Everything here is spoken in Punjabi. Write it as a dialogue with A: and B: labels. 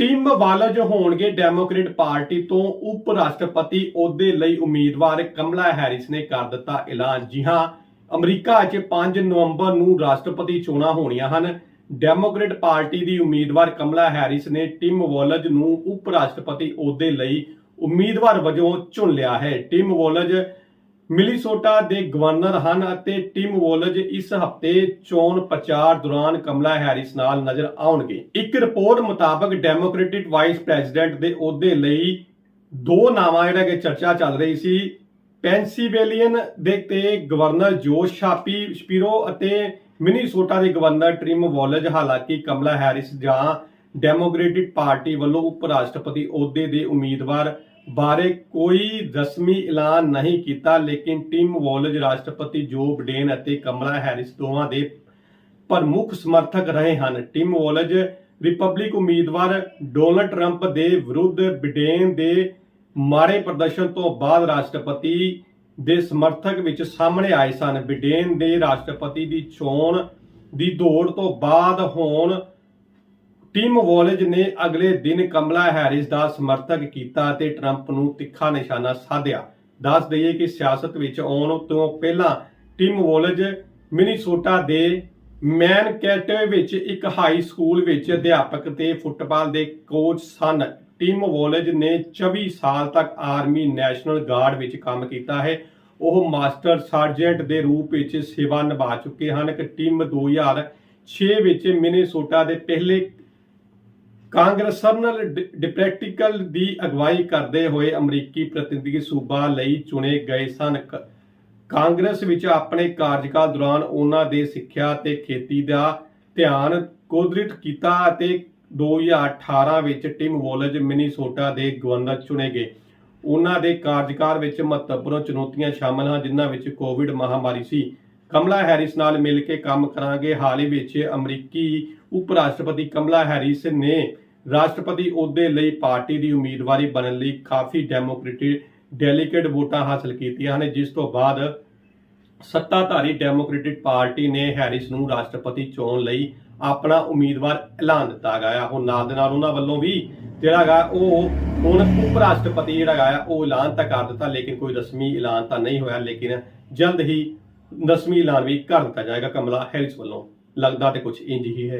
A: ਟਿਮ ਵਾਲਜ ਹੋਣਗੇ ਡੈਮੋਕ੍ਰੇਟ ਪਾਰਟੀ ਤੋਂ ਉਪ ਰਾਸ਼ਟਰਪਤੀ ਅਹੁਦੇ ਲਈ ਉਮੀਦਵਾਰ ਕਮਲਾ ਹੈਰਿਸ ਨੇ ਕਰ ਦਿੱਤਾ ਐਲਾਨ। ਜੀ ਹਾਂ, ਅਮਰੀਕਾ 'ਚ 5 ਨਵੰਬਰ ਨੂੰ ਰਾਸ਼ਟਰਪਤੀ ਚੋਣਾਂ ਹੋਣੀਆਂ ਹਨ। ਡੈਮੋਕ੍ਰੇਟ ਪਾਰਟੀ ਦੀ ਉਮੀਦਵਾਰ ਕਮਲਾ ਹੈਰਿਸ ਨੇ ਟਿਮ ਵਾਲਜ ਨੂੰ ਉਪ ਰਾਸ਼ਟਰਪਤੀ ਅਹੁਦੇ ਲਈ ਉਮੀਦਵਾਰ ਵਜੋਂ ਚੁਣ ਲਿਆ ਹੈ। ਟਿਮ ਵਾਲਜ ਮਿਲੀਸੋਟਾ ਦੇ ਗਵਰਨਰ ਹਨ ਅਤੇ ਟਿਮ ਵੋਲਜ ਇਸ ਹਫ਼ਤੇ ਚੋਣ ਪ੍ਰਚਾਰ ਦੌਰਾਨ ਕਮਲਾ ਹੈਰਿਸ ਨਾਲ ਨਜ਼ਰ ਆਉਣਗੇ। ਇੱਕ ਰਿਪੋਰਟ ਮੁਤਾਬਕ ਡੈਮੋਕ੍ਰੈਟਿਕ ਵਾਈਸ ਪ੍ਰੈਜ਼ੀਡੈਂਟ ਦੇ ਅਹੁਦੇ ਲਈ ਦੋ ਨਾਵਾਂ ਜਿਹੜਾ ਕਿ ਚਰਚਾ ਚੱਲ ਰਹੀ ਸੀ ਪੈਂਸੀਵੇਲੀਅਨ ਦੇ ਤੇ ਗਵਰਨਰ ਜੋਸ਼ ਸ਼ਾਪੀ ਸ਼ਪੀਰੋ ਅਤੇ ਮਿਨੀਸੋਟਾ ਦੇ ਗਵਰਨਰ ਟ੍ਰਿਮ ਵੋਲਜ, ਹਾਲਾਂਕਿ ਕਮਲਾ ਹੈਰਿਸ ਜਾਂ ਡੈਮੋਕ੍ਰੈਟਿਕ ਪਾਰਟੀ ਵੱਲੋਂ ਉਪ ਰਾਸ਼ਟਰਪਤੀ ਅਹੁਦੇ ਦੇ ਉਮੀਦਵਾਰ ਬਾਰੇ ਕੋਈ ਰਸਮੀ ਐਲਾਨ ਨਹੀਂ ਕੀਤਾ, ਲੇਕਿਨ ਟਿਮ ਵੋਲਜ, ਰਾਸ਼ਟਰਪਤੀ ਜੋ ਬਿਡੇਨ ਅਤੇ ਕਮਲਾ ਹੈਰਿਸ ਦੋਵਾਂ ਦੇ ਪ੍ਰਮੁੱਖ ਸਮਰਥਕ ਰਹੇ ਹਨ। ਟਿਮ ਵੋਲਜ ਰਿਪਬਲਿਕ ਉਮੀਦਵਾਰ ਡੋਨਲਡ ਟਰੰਪ ਦੇ ਵਿਰੁੱਧ ਬਿਡੇਨ ਦੇ ਮਾੜੇ ਪ੍ਰਦਰਸ਼ਨ ਤੋਂ ਬਾਅਦ ਰਾਸ਼ਟਰਪਤੀ ਦੇ ਸਮਰਥਕ ਵਿੱਚ ਸਾਹਮਣੇ ਆਏ ਸਨ। ਬਿਡੇਨ ਦੇ ਰਾਸ਼ਟਰਪਤੀ ਦੀ ਚੋਣ ਦੀ ਦੌੜ ਤੋਂ ਬਾਅਦ ਹੁਣ ਟੀਮ ਵੋਲਜ ਨੇ ਅਗਲੇ ਦਿਨ ਕਮਲਾ ਹੈਰਿਸ ਦਾ ਸਮਰਥਕ ਕੀਤਾ ਅਤੇ ਟਰੰਪ ਨੂੰ ਤਿੱਖਾ ਨਿਸ਼ਾਨਾ ਸਾਧਿਆ। ਦੱਸ ਦਈਏ ਕਿ ਸਿਆਸਤ ਵਿੱਚ ਆਉਣ ਤੋਂ ਪਹਿਲਾਂ ਟਿਮ ਵੋਲਜ ਮਿਨੀਸੋਟਾ ਦੇ ਮੈਨਕੈਟੇ ਵਿੱਚ ਇੱਕ ਹਾਈ ਸਕੂਲ ਵਿੱਚ ਅਧਿਆਪਕ ਤੇ ਫੁੱਟਬਾਲ ਦੇ ਕੋਚ ਸਨ। ਟੀਮ ਵੋਲਜ ਨੇ 24 ਸਾਲ ਤੱਕ ਆਰਮੀ ਨੈਸ਼ਨਲ ਗਾਰਡ ਵਿੱਚ ਕੰਮ ਕੀਤਾ ਹੈ। ਉਹ ਮਾਸਟਰ ਸਰਜੈਂਟ ਦੇ ਰੂਪ ਵਿੱਚ ਸੇਵਾ ਨਿਭਾ ਚੁੱਕੇ ਹਨ। ਕਿ ਟਿਮ 2006 ਵਿੱਚ ਮਿਨੀਸੋਟਾ ਦੇ ਪਹਿਲੇ ਕਾਂਗਰਸਨਲ ਡਿਪਰੈਕਟੀਕਲ ਦੀ ਅਗਵਾਈ ਕਰਦੇ ਹੋਏ ਅਮਰੀਕੀ ਪ੍ਰਤੀਨਿਧੀ ਸੂਬਾ ਲਈ ਚੁਣੇ ਗਏ ਸਨ। ਕ- ਕਾਂਗਰਸ ਵਿੱਚ ਆਪਣੇ ਕਾਰਜਕਾਲ ਦੌਰਾਨ ਉਹਨਾਂ ਦੇ ਸਿੱਖਿਆ ਤੇ ਖੇਤੀ ਦਾ ਧਿਆਨ ਕੇਂਦਰਿਤ ਕੀਤਾ ਅਤੇ 2018 ਵਿੱਚ ਟਿਮ ਵੋਲਜ ਮਿਨੀਸੋਟਾ ਦੇ ਗਵਰਨਰ ਚੁਣੇ ਗਏ। ਉਹਨਾਂ ਦੇ ਕਾਰਜਕਾਲ ਵਿੱਚ ਮਹੱਤਵਪੂਰਨ ਚੁਣੌਤੀਆਂ ਸ਼ਾਮਲ ਹਨ, ਜਿਨ੍ਹਾਂ ਵਿੱਚ ਕੋਵਿਡ ਮਹਾਮਾਰੀ ਸੀ। ਕਮਲਾ ਹੈਰਿਸ ਨਾਲ ਮਿਲ ਕੇ ਕੰਮ ਕਰਾਂਗੇ। ਹਾਲ ਹੀ ਵਿੱਚ ਅਮਰੀਕੀ ਉਪ ਰਾਸ਼ਟਰਪਤੀ ਕਮਲਾ ਹੈਰਿਸ ਨੇ ਰਾਸ਼ਟਰਪਤੀ ਅਹੁਦੇ ਲਈ ਪਾਰਟੀ ਦੀ ਉਮੀਦਵਾਰੀ ਬਣਨ ਲਈ ਕਾਫੀ ਡੈਮੋਕ੍ਰੈਟਿਕ ਡੈਲੀਕੇਟ ਵੋਟਾਂ ਹਾਸਲ ਕੀਤੀਆਂ ਹਨ। ਜਿਸ ਤੋਂ ਬਾਅਦ ਸੱਤਾਧਾਰੀ ਡੈਮੋਕ੍ਰੈਟਿਕ ਪਾਰਟੀ ਨੇ ਹੈਰਿਸ ਨੂੰ ਰਾਸ਼ਟਰਪਤੀ ਚੋਣ ਲਈ ਆਪਣਾ ਉਮੀਦਵਾਰ ਐਲਾਨ ਦਿੱਤਾ ਗਿਆ। ਹੁਣ ਨਾਲ ਦੇ ਨਾਲ ਉਹਨਾਂ ਵੱਲੋਂ ਵੀ ਜਿਹੜਾ ਗਾ ਉਹ ਹੁਣ ਉਪ ਰਾਸ਼ਟਰਪਤੀ ਜਿਹੜਾ ਗਾ ਉਹ ਐਲਾਨ ਤਾਂ ਕਰ ਦਿੱਤਾ, ਲੇਕਿਨ ਕੋਈ ਰਸਮੀ ਐਲਾਨ ਤਾਂ ਨਹੀਂ ਹੋਇਆ, ਲੇਕਿਨ ਜਲਦ ਹੀ ਰਸਮੀ ਐਲਾਨ ਵੀ ਕਰ ਦਿੱਤਾ ਜਾਏਗਾ। ਕਮਲਾ ਹੈਰਿਸ ਵੱਲੋਂ ਲੱਗਦਾ ਤੇ ਕੁਝ ਇੰਜ ਹੀ ਹੈ।